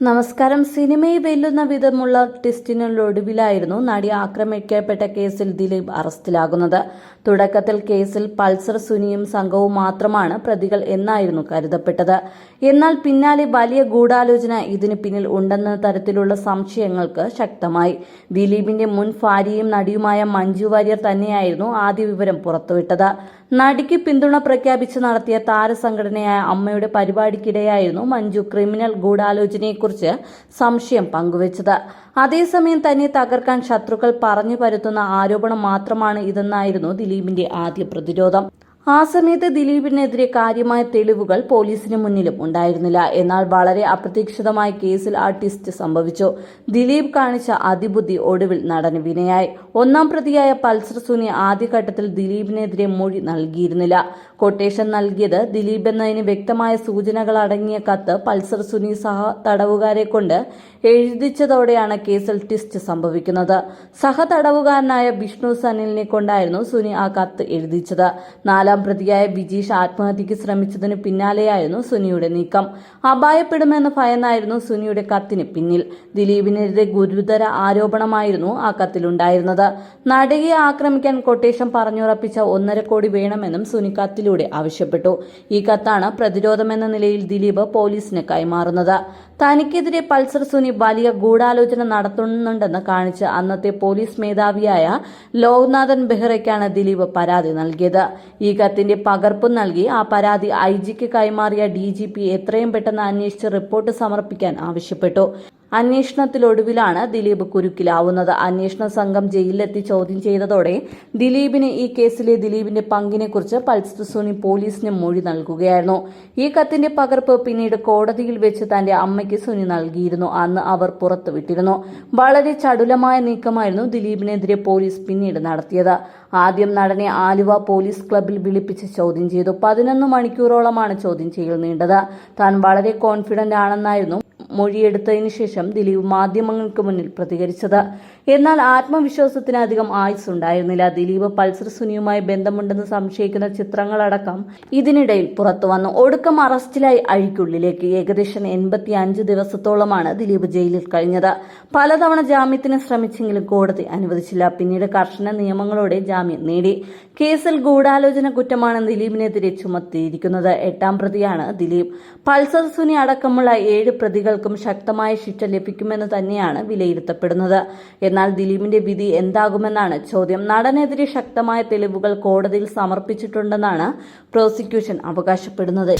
നമസ്കാരം. സിനിമയെ വെല്ലുന്ന വിധമുള്ള ടെസ്റ്റിനൊടുവിലായിരുന്നു നടി ആക്രമിക്കപ്പെട്ട കേസിൽ ദിലീപ് അറസ്റ്റിലാകുന്നത്. തുടക്കത്തിൽ കേസിൽ പൾസർ സുനിയും സംഘവും മാത്രമാണ് പ്രതികൾ എന്നായിരുന്നു കരുതപ്പെട്ടത്. എന്നാൽ പിന്നാലെ വലിയ ഗൂഢാലോചന ഇതിന് പിന്നിൽ ഉണ്ടെന്ന തരത്തിലുള്ള സംശയങ്ങൾക്ക് ശക്തമായി. ദിലീപിന്റെ മുൻ ഭാര്യയും നടിയുമായ മഞ്ജു വാര്യർ തന്നെയായിരുന്നു ആദ്യ വിവരം പുറത്തുവിട്ടത്. നടിക്ക് പിന്തുണ പ്രഖ്യാപിച്ച് നടത്തിയ താരസംഘടനയായ അമ്മയുടെ പരിപാടിക്കിടെയായിരുന്നു മഞ്ജു ക്രിമിനൽ ഗൂഢാലോചനയെക്കുറിച്ച് സംശയം പങ്കുവച്ചത്. അതേസമയം തന്നെ തകർക്കാൻ ശത്രുക്കൾ പറഞ്ഞു പരത്തുന്ന ആരോപണം മാത്രമാണ് ഇതെന്നായിരുന്നു ദിലീപിന്റെ ആദ്യ പ്രതിരോധം. ആ സമയത്ത് ദിലീപിനെതിരെ കാര്യമായ തെളിവുകൾ പോലീസിന് മുന്നിലും ഉണ്ടായിരുന്നില്ല. എന്നാൽ വളരെ അപ്രതീക്ഷിതമായ കേസിൽ ആ ട്വിസ്റ്റ് സംഭവിച്ചു. ദിലീപ് കാണിച്ച അതിബുദ്ധി ഒടുവിൽ നടന് വിനയായി. ഒന്നാം പ്രതിയായ പൾസർ സുനി ആദ്യഘട്ടത്തിൽ ദിലീപിനെതിരെ മൊഴി നൽകിയിരുന്നില്ല. കൊട്ടേഷൻ നൽകിയത് ദിലീപ് എന്നതിന് വ്യക്തമായ സൂചനകൾ അടങ്ങിയ കത്ത് പൾസർ സുനി സഹ തടവുകാരെ കൊണ്ട് എഴുതിച്ചതോടെയാണ് കേസിൽ ട്വിസ്റ്റ് സംഭവിക്കുന്നത്. സഹ തടവുകാരനായ വിഷ്ണു സനിലിനെ കൊണ്ടായിരുന്നു സുനി ആ കത്ത് എഴുതിച്ചത്. നാലാം പ്രതിയായ ബിജീഷ് ആത്മഹത്യക്ക് ശ്രമിച്ചതിന് പിന്നാലെയായിരുന്നു സുനിയുടെ നീക്കം. അപായപ്പെടുമെന്ന് ഭയന്നായിരുന്നു സുനിയുടെ കത്തിന് പിന്നിൽ. ദിലീപിനെതിരെ ഗുരുതര ആരോപണമായിരുന്നു ആ കത്തിലുണ്ടായിരുന്നത്. നടിയെ ആക്രമിക്കാൻ കൊട്ടേഷൻ പറഞ്ഞുറപ്പിച്ച ഒന്നര കോടി വേണമെന്നും സുനി കത്തിലൂടെ ആവശ്യപ്പെട്ടു. ഈ കത്താണ് പ്രതിരോധമെന്ന നിലയിൽ ദിലീപ് പോലീസിന് കൈമാറുന്നത്. തനിക്കെതിരെ പൾസർ സുനി വലിയ ഗൂഢാലോചന നടത്തുന്നുണ്ടെന്ന് കാണിച്ച് അന്നത്തെ പോലീസ് മേധാവിയായ ലോക്നാഥൻ ബെഹ്റയ്ക്കാണ് ദിലീപ് പരാതി നൽകിയത്. ഈ കത്തിന്റെ പകർപ്പും നൽകി ആ പരാതി ഐ ജിക്ക് കൈമാറിയ ഡി ജി പി എത്രയും പെട്ടെന്ന് അന്വേഷിച്ച് റിപ്പോർട്ട് സമർപ്പിക്കാൻ ആവശ്യപ്പെട്ടു. അന്വേഷണത്തിലൊടുവിലാണ് ദിലീപ് കുരുക്കിലാവുന്നത്. അന്വേഷണ സംഘം ജയിലിലെത്തി ചോദ്യം ചെയ്തതോടെ ദിലീപിന് ഈ കേസിലെ ദിലീപിന്റെ പങ്കിനെക്കുറിച്ച് പൾസ് സുനി പോലീസിന് മൊഴി നൽകുകയായിരുന്നു. ഈ കത്തിന്റെ പകർപ്പ് പിന്നീട് കോടതിയിൽ വെച്ച് തന്റെ അമ്മയ്ക്ക് സുനി നൽകിയിരുന്നു. അന്ന് അവർ പുറത്തുവിട്ടിരുന്നു വളരെ ചടുലമായ നീക്കമായിരുന്നു ദിലീപിനെതിരെ പോലീസ് പിന്നീട് നടത്തിയത്. ആദ്യം നടനെ ആലുവ പോലീസ് ക്ലബിൽ വിളിപ്പിച്ച് ചോദ്യം ചെയ്തു. പതിനൊന്ന് മണിക്കൂറോളമാണ് ചോദ്യം ചെയ്യൽ നീണ്ടത്. താൻ വളരെ കോൺഫിഡന്റ് ആണെന്നായിരുന്നു മൊഴിയെടുത്തതിനു ശേഷം ദിലീപ് മാധ്യമങ്ങൾക്ക് മുന്നിൽ പ്രതികരിച്ചത്. എന്നാൽ ആത്മവിശ്വാസത്തിന് അധികം ആയുസ് ഉണ്ടായിരുന്നില്ല ദിലീപ് പൾസർ സുനിയുമായി ബന്ധമുണ്ടെന്ന് സംശയിക്കുന്ന ചിത്രങ്ങളടക്കം ഇതിനിടയിൽ പുറത്തു വന്നു. ഒടുക്കം അറസ്റ്റിലായി അഴിക്കുള്ളിലേക്ക്. ഏകദേശം എൺപത്തി അഞ്ച് ദിവസത്തോളമാണ് ദിലീപ് ജയിലിൽ കഴിഞ്ഞത്. പലതവണ ജാമ്യത്തിന് ശ്രമിച്ചെങ്കിലും കോടതി അനുവദിച്ചില്ല. പിന്നീട് കർശന നിയമങ്ങളോടെ ജാമ്യം നേടി. കേസിൽ ഗൂഢാലോചന കുറ്റമാണ് ദിലീപിനെതിരെ ചുമത്തിയിരിക്കുന്നത്. എട്ടാം പ്രതിയാണ് ദിലീപ്. പൾസർ സുനി അടക്കമുള്ള ഏഴ് പ്രതികൾക്കും ശക്തമായ ശിക്ഷ ലഭിക്കുമെന്ന് തന്നെയാണ് വിലയിരുത്തപ്പെടുന്നത്. എന്നാൽ ദിലീപിന്റെ വിധി എന്താകുമെന്നാണ് ചോദ്യം. നടനെതിരെ ശക്തമായ തെളിവുകൾ കോടതിയിൽ സമർപ്പിച്ചിട്ടുണ്ടെന്നാണ് പ്രോസിക്യൂഷൻ അവകാശപ്പെടുന്നത്.